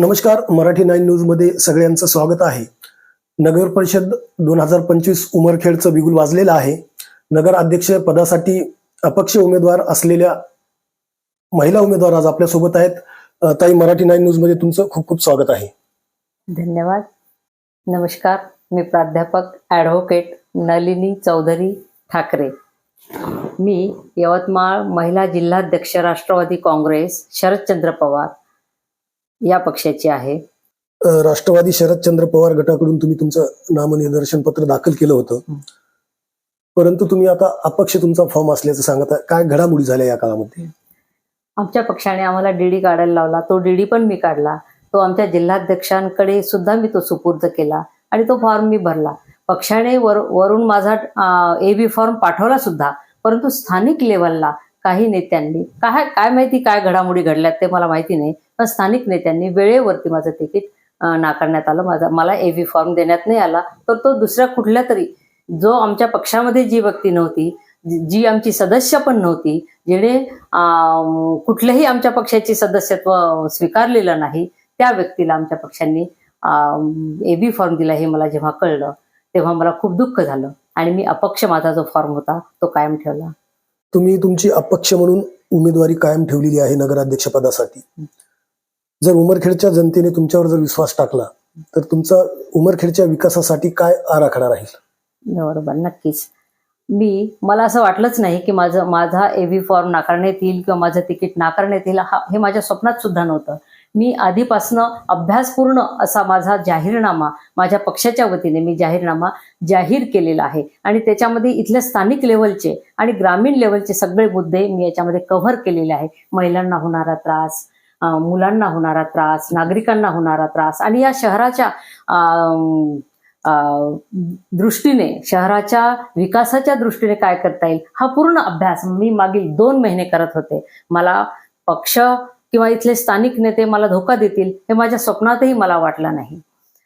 नमस्कार मराठी नाईन न्यूजमध्ये सगळ्यांचं स्वागत आहे. नगर परिषद दोन हजार पंचवीस उमरखेडचं बिगुल वाजलेलं आहे. नगर अध्यक्ष पदासाठी अपक्ष उमेदवार असलेल्या महिला उमेदवार आज आपल्यासोबत आहेत. ताई मराठी नाईन न्यूजमध्ये तुमचं खूप खूप स्वागत आहे. धन्यवाद. नमस्कार. मी प्राध्यापक ॲडव्होकेट नलिनी चौधरी ठाकरे. मी यवतमाळ महिला जिल्हाध्यक्ष राष्ट्रवादी काँग्रेस शरदचंद्र पवार. या पक्षाची आहे. राष्ट्रवादी शरदचंद्र पवार गटाकडून तुम्ही तुमचं नामनिर्देशन पत्र दाखल केलं होतं. परंतु तुम्ही आता अपक्ष तुमचा फॉर्म असल्याचं सांगत आहे काय घडामोडी झाल्या या काळामध्ये? आमच्या पक्षाने आम्हाला डीडी काढायला लावला तो डीडी पण मी काढला. तो आमच्या जिल्हाध्यक्षांकडे सुद्धा मी तो सुपूर्द केला आणि तो फॉर्म मी भरला. पक्षाने वर वरून माझा ए बी फॉर्म पाठवला सुद्धा परंतु स्थानिक लेवलला काही नेत्यांनी काय काय माहिती काय घडामोडी घडल्यात ते मला माहिती नाही पण स्थानिक नेत्यांनी वेळेवरती माझं तिकीट नाकारण्यात आलं. माझा मला ए व्ही फॉर्म देण्यात नाही आला तर तो दुसऱ्या कुठल्या तरी जो आमच्या पक्षामध्ये जी व्यक्ती नव्हती जी आमची सदस्य पण नव्हती जिने कुठल्याही आमच्या पक्षाची सदस्यत्व स्वीकारलेलं नाही त्या व्यक्तीला आमच्या पक्षांनी ए बी फॉर्म दिला हे मला जेव्हा कळलं तेव्हा मला खूप दुःख झालं. आणि मी अपक्ष माझा जो फॉर्म होता तो कायम ठेवला. तुम्ही तुमची अपक्ष म्हणून उमेदवारी कायम ठेवलेली आहे नगराध्यक्षपदासाठी. जर उमरखेडच्या जनतेने तुमच्यावर जर विश्वास टाकला तर तुमचा उमरखेडच्या विकासासाठी काय आराखडा राहील? बरोबर नक्कीच. मी मला असं वाटलंच नाही की माझं माझा एव्ही फॉर्म नाकारण्यात येईल किंवा माझं तिकीट नाकारण्यात येईल. हा हे माझ्या स्वप्नात सुद्धा नव्हतं. मी आधीपासनं अभ्यासपूर्ण असा माझा जाहीरनामा माझ्या पक्षाच्या वतीने मी जाहीरनामा जाहीर केलेला आहे. आणि त्याच्यामध्ये इथल्या स्थानिक लेवलचे आणि ग्रामीण लेवलचे सगळे मुद्दे मी याच्यामध्ये कव्हर केलेले आहे महिलांना होणारा त्रास मुलांना होणारा त्रास नागरिकांना होणारा त्रास आणि या शहराच्या अं, अं, दृष्टीने शहराच्या विकासाच्या दृष्टीने काय करता येईल हा पूर्ण अभ्यास मी मागील दोन महिने करत होते. मला पक्ष किंवा इथले स्थानिक नेते मला धोका देतील हे माझ्या स्वप्नातही मला वाटलं नाही.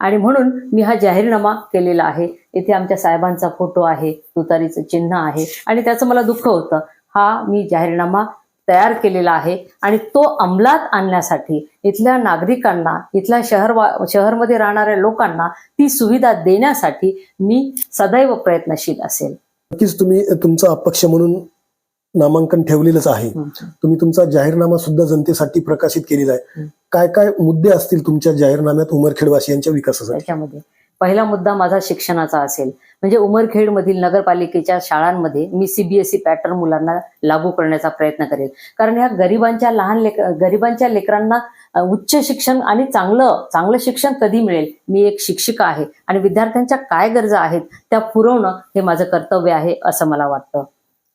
आणि म्हणून मी हा जाहीरनामा केलेला आहे. इथे आमच्या साहेबांचा फोटो आहे तुतारीचं चिन्ह आहे आणि त्याचं मला दुःख होतं. हा मी जाहीरनामा तयार केलेला आहे आणि तो अंमलात आणण्यासाठी इथल्या नागरिकांना इथल्या शहर शहरमध्ये राहणाऱ्या लोकांना ती सुविधा देण्यासाठी मी सदैव प्रयत्नशील असेल. नक्कीच तुम्ही तुमचा अपक्ष म्हणून नामांकन ठेवलेलंच आहे. तुम्ही तुमचा जाहीरनामा सुद्धा जनतेसाठी प्रकाशित केलेला आहे. काय काय मुद्दे असतील तुमच्या जाहीरनाम्यात उमरखेडवासियांच्या विकासासाठी? त्याच्यामध्ये. पहिला मुद्दा माझा शिक्षणाचा असेल. म्हणजे उमरखेडमधील नगरपालिकेच्या शाळांमध्ये मी सीबीएसई पॅटर्न E मुलांना लागू करण्याचा प्रयत्न करेल. कारण ह्या गरिबांच्या लहान लेक गरिबांच्या लेकरांना उच्च शिक्षण आणि चांगलं चांगलं शिक्षण कधी मिळेल? मी एक शिक्षिका आहे आणि विद्यार्थ्यांच्या काय गरजा आहेत? त्या पुरवणं हे माझं कर्तव्य आहे असं मला वाटतं.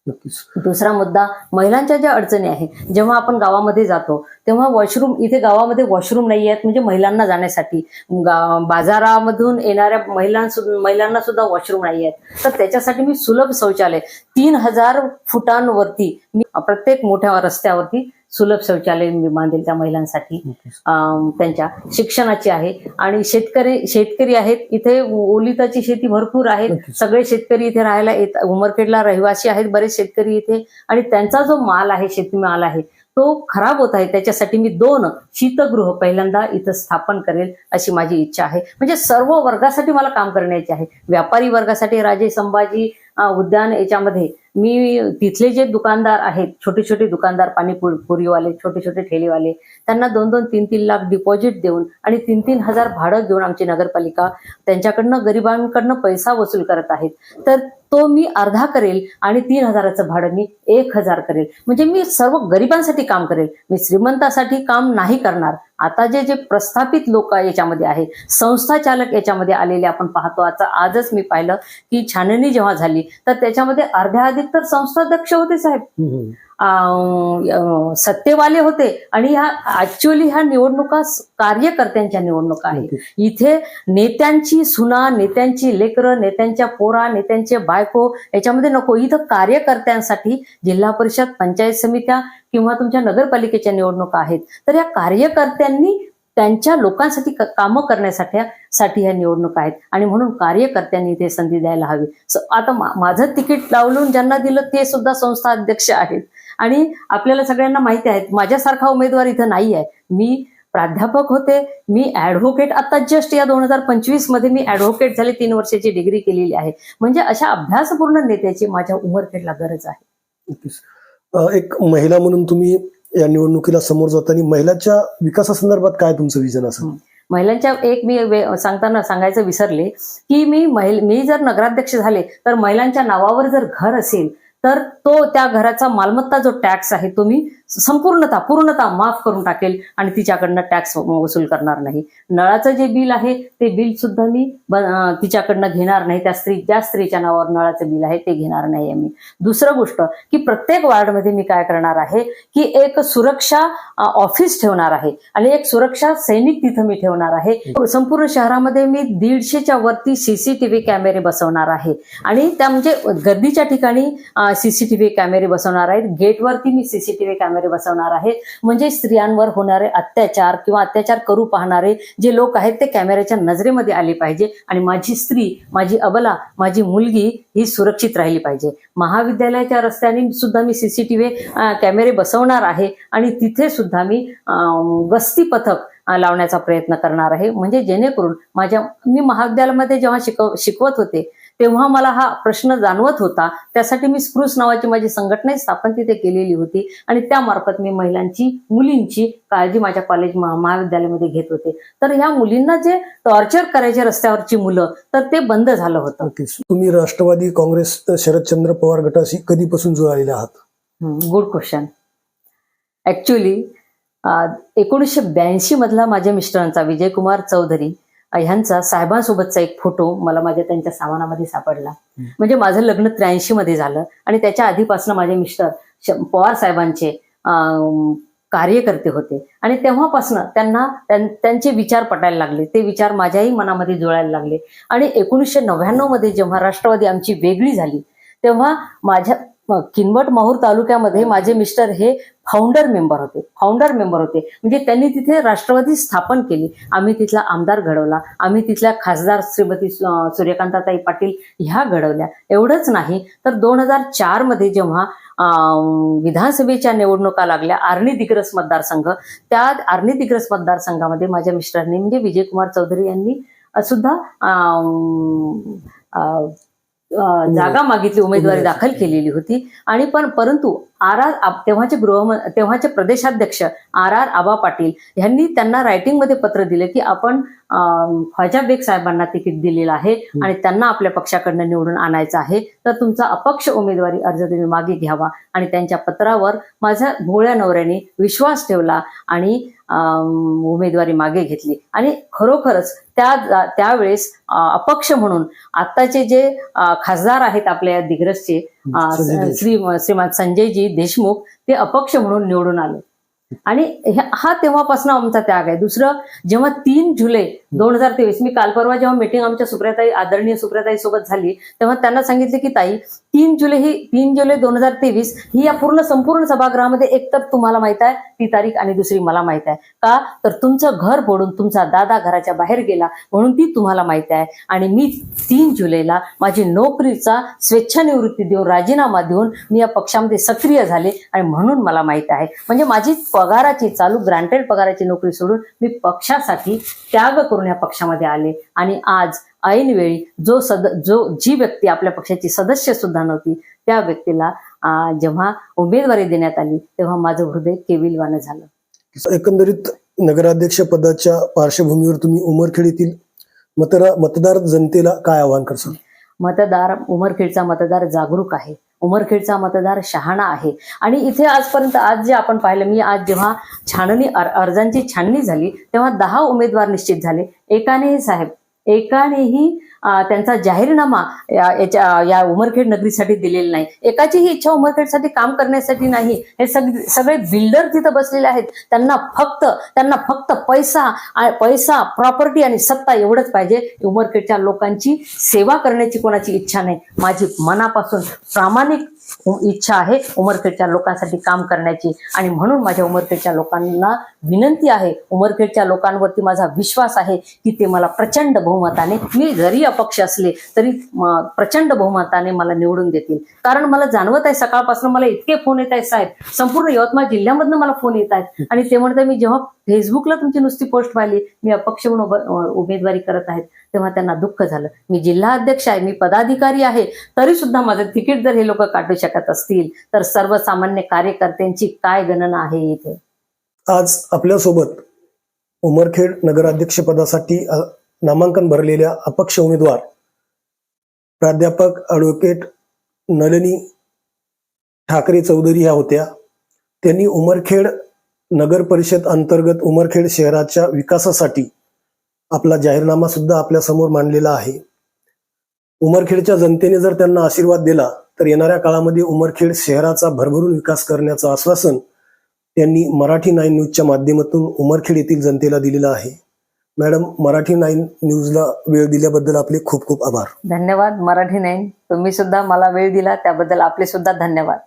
दुसरा मुद्दा महिलांच्या ज्या अडचणी आहे जेव्हा आपण गावामध्ये जातो तेव्हा वॉशरूम इथे गावामध्ये वॉशरूम नाही आहेत म्हणजे महिलांना जाण्यासाठी. बाजारामधून येणाऱ्या महिलां महिलांना सुद्धा वॉशरूम नाही आहेत. तर त्याच्यासाठी मी सुलभ शौचालय तीन हजार फुटांवरती मी प्रत्येक मोठ्या रस्त्यावरती सुलभ शौचालय मी बांधेल त्या महिलांसाठी. त्यांच्या शिक्षणाची आहे. आणि शेतकरी शेतकरी आहेत. इथे ओलिताची शेती भरपूर नक्कीच. सगळे शेतकरी इथे राहायला येत उमरखेडला रहिवासी आहेत बरेच शेतकरी इथे. आणि त्यांचा जो माल आहे शेतीमाल आहे तो खराब होत आहे. त्याच्यासाठी मी दोन शीतगृह पहिल्यांदा इथं स्थापन करेल अशी माझी इच्छा आहे. म्हणजे सर्व वर्गासाठी मला काम करण्याचे आहे. व्यापारी वर्गासाठी राजे संभाजी उद्यान याच्यामध्ये. मी तिथले जे दुकानदार आहेत छोटे छोटे दुकानदार पाणीपुरी पुरीवाले छोटे छोटे ठेलेवाले त्यांना दोन दोन तीन तीन लाख डिपॉझिट देऊन आणि तीन तीन हजार भाडं देऊन आमची नगरपालिका त्यांच्याकडनं गरिबांकडनं पैसा वसूल करत आहेत. तर तो मी अर्धा करेल आणि तीन हजाराचं भाडं मी एक हजार करेल. म्हणजे मी सर्व गरिबांसाठी काम करेल. मी श्रीमंतासाठी काम नाही करणार. आता जे जे प्रस्थापित लोक याच्यामध्ये आहेत संस्था चालक याच्यामध्ये आलेले आपण पाहतो. आता आजच मी पाहिलं की छाननी जेव्हा झाली तर त्याच्यामध्ये अर्ध्या अधिक तर संस्थाध्यक्ष होते साहेब. सत्तेवाले होते आणि ह्या ऍक्च्युअली ह्या निवडणुका कार्यकर्त्यांच्या निवडणुका आहेत. इथे नेत्यांची सुना नेत्यांची लेकरं नेत्यांच्या पोरा नेत्यांचे बायको याच्यामध्ये नको. इथं कार्यकर्त्यांसाठी जिल्हा परिषद पंचायत समित्या किंवा तुमच्या नगरपालिकेच्या निवडणुका आहेत तर या कार्यकर्त्यांनी त्यांच्या लोकांसाठी कामं करण्यासाठी साठी ह्या निवडणुका आहेत. आणि म्हणून कार्यकर्त्यांनी इथे संधी द्यायला हवी. आता माझं तिकीट लावलून ज्यांना दिलं ते सुद्धा संस्था अध्यक्ष आहेत. आणि आपल्याला सगळ्यांना माहिती आहे माझ्यासारखा उमेदवार इथं नाही आहे. मी प्राध्यापक होते मी ऍडव्होकेट आता जस्ट या दोन हजार पंचवीसमध्ये मी ऍडव्होकेट झाले तीन वर्षाची डिग्री केलेली आहे. म्हणजे अशा अभ्यासपूर्ण नेत्याची माझ्या उमरखेडला गरज आहे. एक महिला म्हणून तुम्ही या निवडणुकीला समोर जाताना महिलांच्या विकासासंदर्भात काय तुमचं विजन असेल? महिलांच्या एक मी सांगताना सांगायचं विसरले की मी महिल मी जर नगराध्यक्ष झाले तर महिलांच्या नावावर जर घर असेल तर तो त्या घराचा मालमत्ता जो टॅक्स आहे तो मी संपूर्णता पूर्णतः माफ करून टाकेल आणि तिच्याकडनं टॅक्स वसूल करणार नाही. नळाचं जे बिल आहे ते बिल सुद्धा मी तिच्याकडनं घेणार नाही. त्या स्त्री ज्या स्त्रीच्या नावावर नळाचं बिल आहे ते घेणार नाही मी. दुसरं गोष्ट की प्रत्येक वार्डमध्ये मी काय करणार आहे की एक सुरक्षा ऑफिस ठेवणार आहे आणि एक सुरक्षा सैनिक तिथं मी ठेवणार आहे. संपूर्ण शहरामध्ये मी दीडशेच्या वरती सीसीटीव्ही कॅमेरे बसवणार आहे. आणि त्या म्हणजे गर्दीच्या ठिकाणी सीसीटीव्ही कॅमेरे बसवणार आहेत. गेटवरती मी सीसीटीव्ही कॅमेरे बसवणार आहे. म्हणजे स्त्रियांवर होणारे अत्याचार किंवा अत्याचार करू पाहणारे जे लोक आहेत ते कॅमेऱ्याच्या नजरेमध्ये आले पाहिजे आणि माझी स्त्री माझी अबला माझी मुलगी ही सुरक्षित राहिली पाहिजे. महाविद्यालयाच्या रस्त्याने सुद्धा मी सीसीटीव्ही कॅमेरे बसवणार आहे आणि तिथे सुद्धा मी गस्ती पथक लावण्याचा प्रयत्न करणार आहे. म्हणजे जेणेकरून माझ्या मी महाविद्यालयामध्ये जेव्हा शिकव शिकवत होते तेव्हा मला हा प्रश्न जाणवत होता. त्यासाठी मी स्प्रूस नावाची माझी संघटना स्थापन तिथे केलेली होती. आणि त्यामार्फत मी महिलांची मुलींची काळजी माझ्या कॉलेज महा- महाविद्यालयामध्ये घेत होते. तर ह्या मुलींना जे टॉर्चर करायचे रस्त्यावरची मुलं तर ते बंद झालं होतं. तुम्ही राष्ट्रवादी काँग्रेस शरदचंद्र पवार गटाशी कधीपासून जुळालेले आहात? गुड क्वेश्चन ऍक्च्युली एकोणीसशे ब्याऐंशी मधला माझ्या मिस्टरांचा विजयकुमार चौधरी ह्यांचा साहेबांसोबतचा एक फोटो मला माझ्या त्यांच्या सामानामध्ये सापडला. म्हणजे माझं लग्न त्र्याऐंशी मध्ये झालं आणि त्याच्या आधीपासून माझे मिस्टर पवार साहेबांचे कार्यकर्ते होते. आणि तेव्हापासून त्यांना त्यां- त्यांचे विचार पटायला लागले. ते विचार माझ्याही मनामध्ये जुळायला लागले. आणि एकोणीसशे नव्याण्णवमध्ये जेव्हा राष्ट्रवादी आमची वेगळी झाली तेव्हा माझ्या किनवट माहूर तालुक्यामध्ये माझे मिस्टर हे फाउंडर मेंबर होते. फाउंडर मेंबर होते. म्हणजे त्यांनी तिथे राष्ट्रवादी स्थापन केली. आम्ही तिथला आमदार घडवला. आम्ही तिथल्या खासदार श्रीमती सूर्यकांताताई पाटील ह्या घडवल्या. एवढंच नाही तर दोन हजार चारमध्ये जेव्हा विधानसभेच्या निवडणुका लागल्या आर्णी दिग्रस मतदारसंघ त्या आर्णी दिग्रस मतदारसंघामध्ये माझ्या मिस्टरांनी म्हणजे विजयकुमार चौधरी यांनी सुद्धा जागा मागितली उमेदवारी दाखल केलेली होती. आणि पण परंतु आर आर तेव्हाचे गृह तेव्हाचे प्रदेशाध्यक्ष आर आर आबा पाटील यांनी त्यांना रायटिंगमध्ये पत्र दिले की आपण ख्वाजा बेग साहेबांना तिकीट दिलेलं आहे आणि त्यांना आपल्या पक्षाकडनं निवडून आणायचं आहे. तर तुमचा अपक्ष उमेदवारी अर्ज तुम्ही मागे घ्यावा. आणि त्यांच्या पत्रावर माझ्या भोळ्या नवऱ्याने विश्वास ठेवला आणि उमेदवारी मागे घेतली. आणि खरोखरच त्या त्यावेळेस अपक्ष म्हणून आत्ताचे जे खासदार आहेत आपल्या या दिग्रसचे. श्री श्रीमान संजयजी देशमुख ते अपक्ष म्हणून निवडून आले. आणि हा तेव्हापासून आमचा त्याग आहे. दुसरं जेव्हा तीन जुलै दोन हजार तेवीस. मी काल परवा जेव्हा मीटिंग आमच्या सुप्रियाताई आदरणीय सुप्रियाताई सोबत झाली तेव्हा त्यांना सांगितले की ताई तीन जुलै ही तीन जुलै दोन हजार तेवीस ही या पूर्ण संपूर्ण सभागृहामध्ये एक तर तुम्हाला माहीत आहे ती तारीख आणि दुसरी मला माहीत आहे. का? तर तुमचं घर फोडून तुमचा दादा घराच्या बाहेर गेला म्हणून ती तुम्हाला माहीत आहे. आणि मी तीन जुलैला माझी नोकरीचा स्वेच्छानिवृत्ती देऊन राजीनामा देऊन मी या पक्षामध्ये सक्रिय झाले आणि म्हणून मला माहीत आहे. म्हणजे माझी पगाराची चालू ग्रांटेड पगाराची नोकरी सोडून मी पक्षासाठी त्याग करून या पक्षामध्ये आले. आणि आज ऐनवेळी जो सद जो जी व्यक्ती आपल्या पक्षाची सदस्य सुद्धा नव्हती त्या व्यक्तीला जेव्हा उमेदवारी देण्यात आली तेव्हा माझं हृदय केविलवानं झालं. एकंदरीत नगराध्यक्ष पदाच्या पार्श्वभूमीवर तुम्ही उमरखेड येथील मतदार मतदार जनतेला काय आवाहन करसाल मतदार उमरखेडचा मतदार जागरूक आहे. उमरखेडचा मतदार शहाणा आहे. आणि इथे आजपर्यंत आज जे आपण पाहिलं मी आज जेव्हा छाननी अर्जांची छाननी झाली तेव्हा दहा उमेदवार निश्चित झाले. एकानेही साहेब एकानेही त्यांचा जाहीरनामा या- याच्या या उमरखेड नगरीसाठी दिलेला नाही. एकाचीही इच्छा उमरखेडसाठी काम करण्यासाठी नाही. हे सगळे सगळे बिल्डर तिथं बसलेले आहेत. त्यांना फक्त त्यांना फक्त पैसा पैसा प्रॉपर्टी आणि सत्ता एवढंच पाहिजे. उमरखेडच्या लोकांची सेवा करण्याची कोणाची इच्छा नाही. माझी मनापासून प्रामाणिक इच्छा आहे उमरखेडच्या लोकांसाठी काम करण्याची. आणि म्हणून माझ्या उमरखेडच्या लोकांना विनंती आहे. उमरखेडच्या लोकांवरती माझा विश्वास आहे की ते मला प्रचंड बहुमताने मी जरी अपक्ष असले तरी प्रचंड बहुमताने मला निवडून देतील. कारण मला जाणवत आहे सकाळपासून मला इतके फोन येत आहेत साहेब. संपूर्ण यवतमाळ जिल्ह्यामधनं मला फोन येत आहेत. आणि ते म्हणतात मी जेव्हा फेसबुकला तुमची नुसती पोस्ट पाहिली मी अपक्ष म्हणून उमेदवारी करत आहेत तेव्हा त्यांना दुःख झालं. मी जिल्हा अध्यक्ष आहे मी पदाधिकारी आहे तरी सुद्धा माझं तिकीट जर हे लोक काढू शकत असतील तर सर्वसामान्य कार्यकर्त्यांची काय गणना आहे इथे? आज आपल्यासोबत उमरखेड नगराध्यक्षपदासाठी नामांकन भरलेल्या अपक्ष उमेदवार प्राध्यापक ॲडव्होकेट नलिनी ठाकरे चौधरी ह्या होत्या. त्यांनी उमरखेड नगर परिषद अंतर्गत उमरखेड शहराच्या विकासासाठी आपला जाहीरनामा सुद्धा आपल्यासमोर मांडलेला आहे. उमरखेडच्या जनतेने जर त्यांना आशीर्वाद दिला तर येणाऱ्या काळामध्ये उमरखेड शहराचा भरभरून विकास करण्याचं आश्वासन त्यांनी मराठी नाईन न्यूजच्या माध्यमातून उमरखेड येथील जनतेला दिलेलं आहे. मॅडम मराठी नाईन न्यूजला वेळ दिल्याबद्दल आपले खूप खूप आभार. धन्यवाद मराठी नाईन. तुम्ही सुद्धा मला वेळ दिला त्याबद्दल आपले सुद्धा धन्यवाद.